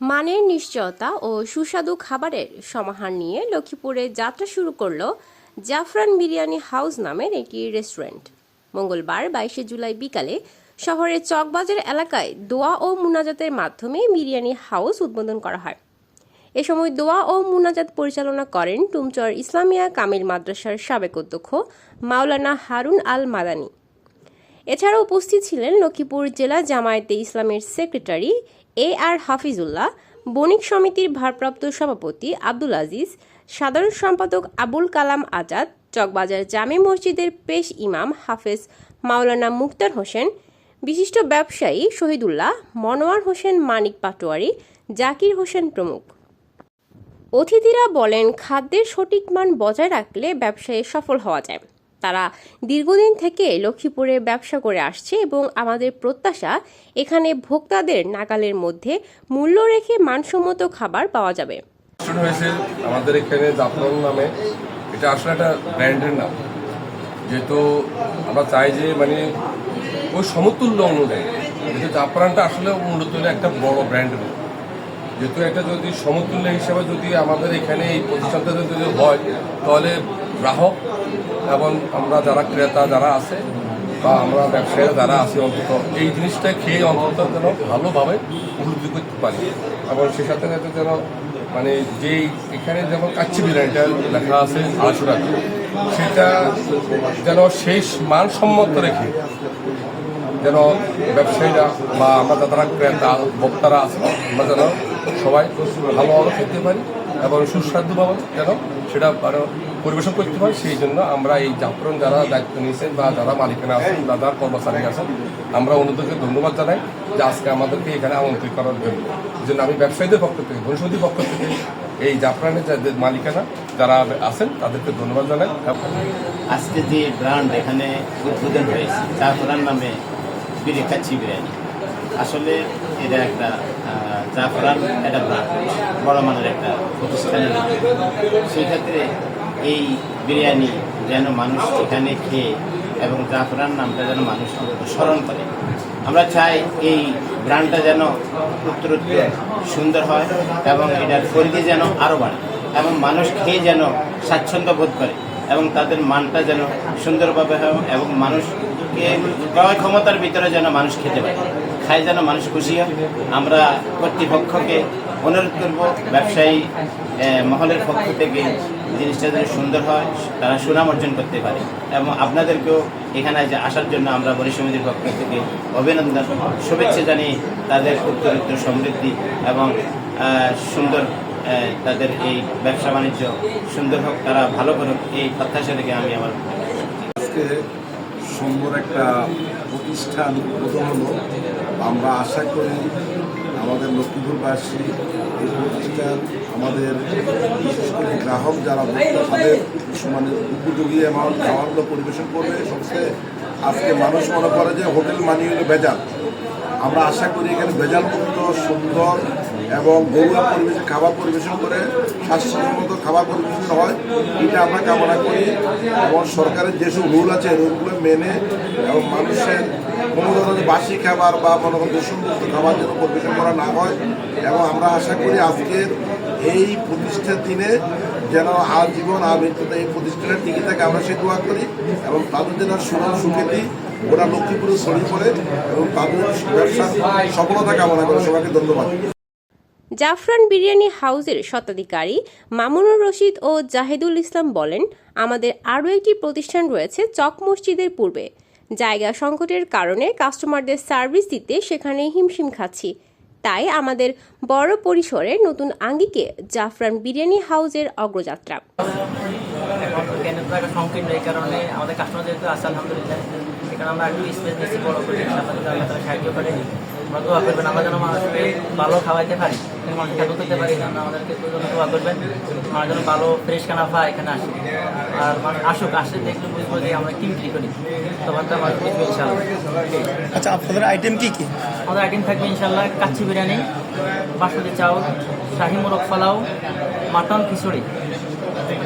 মানের নিশ্চয়তা ও সুস্বাদু খাবারের সমাহার নিয়ে লক্ষ্মীপুরে যাত্রা শুরু করল জাফরান বিরিয়ানি হাউস নামের একটি রেস্টুরেন্ট। মঙ্গলবার বাইশে জুলাই বিকালে শহরের চকবাজার এলাকায় দোয়া ও মুনাজাতের মাধ্যমে বিরিয়ানি হাউস উদ্বোধন করা হয়। এ সময় দোয়া ও মুনাজাত পরিচালনা করেন টুমচর ইসলামিয়া কামিল মাদ্রাসার সাবেক অধ্যক্ষ মাওলানা হারুন আল মাদানী এছাড়া উপস্থিত ছিলেন লক্ষ্মীপুর জেলা জামায়াতে ইসলামের সেক্রেটারি এ আর হাফিজুল্লাহ, বণিক সমিতির ভারপ্রাপ্ত সভাপতি আব্দুল আজিজ, সাধারণ সম্পাদক আবুল কালাম আজাদ, চকবাজার জামে মসজিদের পেশ ইমাম হাফেজ মাওলানা মুক্তার হোসেন, বিশিষ্ট ব্যবসায়ী শহীদুল্লাহ, মনোয়ার হোসেন মানিক পাটোয়ারি, জাকির হোসেন প্রমুখ। অতিথিরা বলেন, খাদ্যের সঠিক মান বজায় রাখলে ব্যবসায়ে সফল হওয়া যায়। তারা দীর্ঘদিন থেকে লক্ষ্মীপুরে ব্যবসা করে আসছে এবং আমাদের প্রত্যাশা, এখানে ভোক্তাদের নাগালের মধ্যে মূল্য রেখে মানসম্মত খাবার পাওয়া যাবে হয়েছে আমাদের এখানে জাফরান নামে এটা আসলে একটা ব্র্যান্ডের নাম যেহেতু আমরা চাই যে মানে ওই সমতুল্য অনুযায়ী জাফরানটা আসলে মূলত একটা বড় ব্র্যান্ড। যেহেতু একটা যদি সমতুল্য হিসাবে যদি আমাদের এখানে এই প্রতিষ্ঠানটা যদি হয়, তাহলে গ্রাহক এবং আমরা যারা ক্রেতা যারা আছে বা আমরা ব্যবসায়ীরা যারা আছে অন্তত, এই জিনিসটা খেয়ে অন্তত যেন ভালোভাবে উপলব্ধি করতে পারি। এবং সে সাথে সাথে যেন মানে যেই এখানে যেমন কাচ্চি বিরিয়ানিটা লেখা আছে আড়াইশো টাকা, সেটা যেন শেষ মানসম্মত রেখে যেন ব্যবসায়ীরা বা আমরা যারা ক্রেতা, ভোক্তারা আছে, আমরা যেন সবাই ভালোভাবে খেতে পারি এবং সুস্বাদুভাবে যেন সেটা আরও পরিবেশন করতে পারি সেই জন্য আমরা এই জাফরন যারা দায়িত্ব নিয়েছেন বা যারা মালিকানা আছেন বা যারা কর্মচারী আছেন, আমরা ওনাদেরকে ধন্যবাদ জানাই যে আজকে আমাদেরকে এখানে আমন্ত্রিত করার জন্য। এই জন্য আমি ব্যবসায়ীদের পক্ষ থেকে ধনসদীর পক্ষ থেকে এই জাফরানের যাদের মালিকানা, যারা আছেন, তাদেরকে ধন্যবাদ জানাই। আজকে যে ব্র্যান্ড এখানে উদ্বোধন হয়েছে, জাফরান নামে কাচ্চি বিরিয়ানি আসলে এটা একটা জাফরান একটা বড় মানের একটা প্রতিষ্ঠানের। নাম সেই ক্ষেত্রে এই বিরিয়ানি যেন মানুষ এখানে খেয়ে এবং জাফরান নামটা যেন মানুষ স্মরণ করে। আমরা চাই এই ব্র্যান্ডটা যেন উত্তরোত্তর সুন্দর হয় এবং এটার পরিধি যেন আরও বাড়ে এবং মানুষ খেয়ে যেন স্বাচ্ছন্দ্য বোধ করে এবং তাদের মানটা যেন সুন্দরভাবে হয় এবং মানুষকে ক্রয় ক্ষমতার ভিতরে যেন মানুষ খেতে পারে। খায় যেন মানুষ খুশি হয়। আমরা কর্তৃপক্ষকে অনুরোধ করব, ব্যবসায়ী মহলের পক্ষ থেকে জিনিসটা যেন সুন্দর হয়, তারা সুনাম অর্জন করতে পারে। এবং আপনাদেরকেও এখানে যে আসার জন্য আমরা বরি সমিতির পক্ষ থেকে অভিনন্দন, শুভেচ্ছা জানিয়ে তাদের উত্তরোত্তর সমৃদ্ধি এবং সুন্দর তাদের এই ব্যবসা বাণিজ্য সুন্দর হোক, তারা ভালো করুক, এই প্রত্যাশা থেকে আমি আমার সুন্দর একটা প্রতিষ্ঠান উদ্বোধন হলো। আমরা আশা করি আমাদের লক্ষ্মীপুরবাসী এই প্রতিষ্ঠান, আমাদের বিশেষ করে গ্রাহক যারা তাদের মানে উপযোগী এবং খাবারগুলো পরিবেশন করবে। সবচেয়ে আজকে মানুষ মনে করে যে হোটেল মানি হলো বেজাল আমরা আশা করি এখানে ভেজাল মুক্ত, সুন্দর এবং গরুয়া পরিবেশ খাবার পরিবেশন করে স্বাস্থ্যসম্মত খাবার পরিবেশন হয়। এটা আমরা কামনা করি এবং সরকারের যেসব রুল আছে রুলগুলো মেনে এবং মানুষের কোনো ধরনের বাসি খাবার বা কোনো দূষণমুক্ত খাবার যেন পরিবেশন করা না হয় এবং আমরা আশা করি আজকের এই প্রতিষ্ঠার দিনে যেন আর আজীবন আবৃত্তিতে এই প্রতিষ্ঠানের টিকে থাকে আমরা সে দোয়া করি এবং তাদের যেন সুনাম সুখ্যাতি ওরা লক্ষ্মীপুরে ছড়িয়ে পড়ে এবং তাদের ব্যবসা সফলতা কামনা করে সবাইকে ধন্যবাদ। জাফরান বিরিয়ানি হাউসের স্বত্বাধিকারী মামুনুর রশিদ ও জাহেদুল ইসলাম বলেন, আমাদের আরও একটি প্রতিষ্ঠান রয়েছে চক মসজিদের পূর্বে। জায়গা সংকটের কারণে কাস্টমারদের সার্ভিস দিতে সেখানে হিমশিম খাচ্ছি। তাই আমাদের বড় পরিসরে নতুন আঙ্গিকে জাফরান বিরিয়ানি হাউসের অগ্রযাত্রা। আমাদের কাস্টমার যেহেতু আছে, আলহামদুলিল্লাহ। আমরা একটু স্পেস করে। আমরা দোয়া করবেন আমরা যেন মানুষকে ভালো খাওয়াইতে পারি। মানুষকে খাদ্য করতে পারি জন্য আমাদেরকে দোয়া করবেন আমরা যেন ভালো ফ্রেশ খানা পাই এখানে আসি। আর মানুষ আসুক আসলে দেখলে বুঝব যে আমরা কি বিক্রি করি। তখন তো মানুষ বুঝবে ইনশাল্লাহ আচ্ছা আপনাদের আইটেম কি কি? আমাদের আইটেম থাকবে ইনশাল্লাহ কাচ্চি বিরিয়ানি বাসমতি চাউল শাহি মোরগ পোলাও মাটন খিচুড়ি।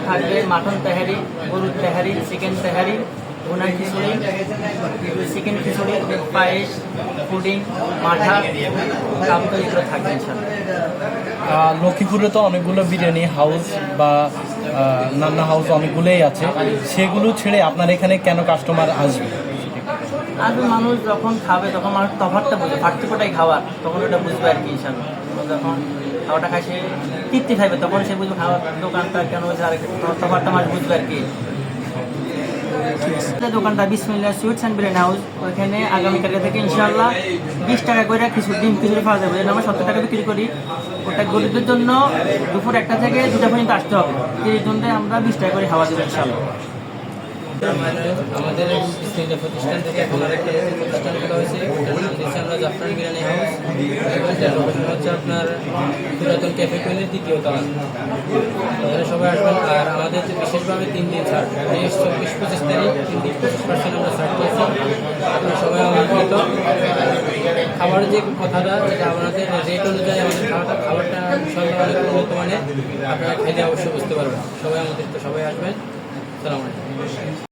থাকবে মাটন তেহারি গরুর তেহারি চিকেন তেহারি ওনার খিচুড়ি চিকেন খিচুড়ি পায়েস পুডিং মাঠা কামতো এগুলো থাকবে লক্ষ্মীপুরে তো অনেকগুলো বিরিয়ানি হাউস বা নান্না হাউস অনেকগুলোই আছে। সেগুলো ছেড়ে আপনার এখানে কেন কাস্টমার আসবে? আসলে মানুষ যখন খাবে তখন মানুষ তফাতটা বুঝবে। পার্থক্যটাই খাওয়ার তখন ওটা বুঝবে আর কি ইনশাল্লাহ। যখন খাওয়াটা খায় সে তৃপ্তি খাইবে তখন সে বুঝবে খাওয়ার দোকানটা কেন হয়েছে আর তফাতটা মানুষ বুঝবে আর কি। দোকানটা বিসমিল্লা সুইটস অ্যান্ড বিরিয়ানি হাউস। ওখানে আগামীকালকে থেকে ইনশাল্লাহ বিশ টাকা করে কিছু ডিম খিচুড়ি পাওয়া যাবে। আমরা সত্তর টাকা বিক্রি করি। ওটা গরিবদের জন্য দুপুর একটা থেকে দুটা পর্যন্ত আসতে হবে। এই জন্য আমরা বিশ টাকা করে খাওয়া দেবো ইনশাল্লাহ আমাদের প্রতিষ্ঠান থেকে এখন আরেকটা প্রতিষ্ঠান করা হয়েছে। জাফরান বিরিয়ানি হাউস। লোকেশন হচ্ছে আপনার পুরাতন ক্যাফে কোয়েলের দ্বিতীয় তলা এখানে সবাই আসবেন। আর আমাদের যে বিশেষভাবে তিন দিন ছাড় তেইশ চব্বিশ, পঁচিশ তারিখ, তিন দিন পঁচিশ পার্সেন্ট আমরা ছাড় পেয়েছি। আপনারা সবাই আমন্ত্রিত খাবারের যে কথাটা, যেটা আপনাদের রেট অনুযায়ী আমাদের খাবারটা খাবারটা ইনশাল্লাহ অনেক উন্নত মানের। আপনারা খেলে অবশ্যই বুঝতে পারবেন। সবাই আমন্ত্রিত সবাই আসবেন। সালাম আলাইকুম।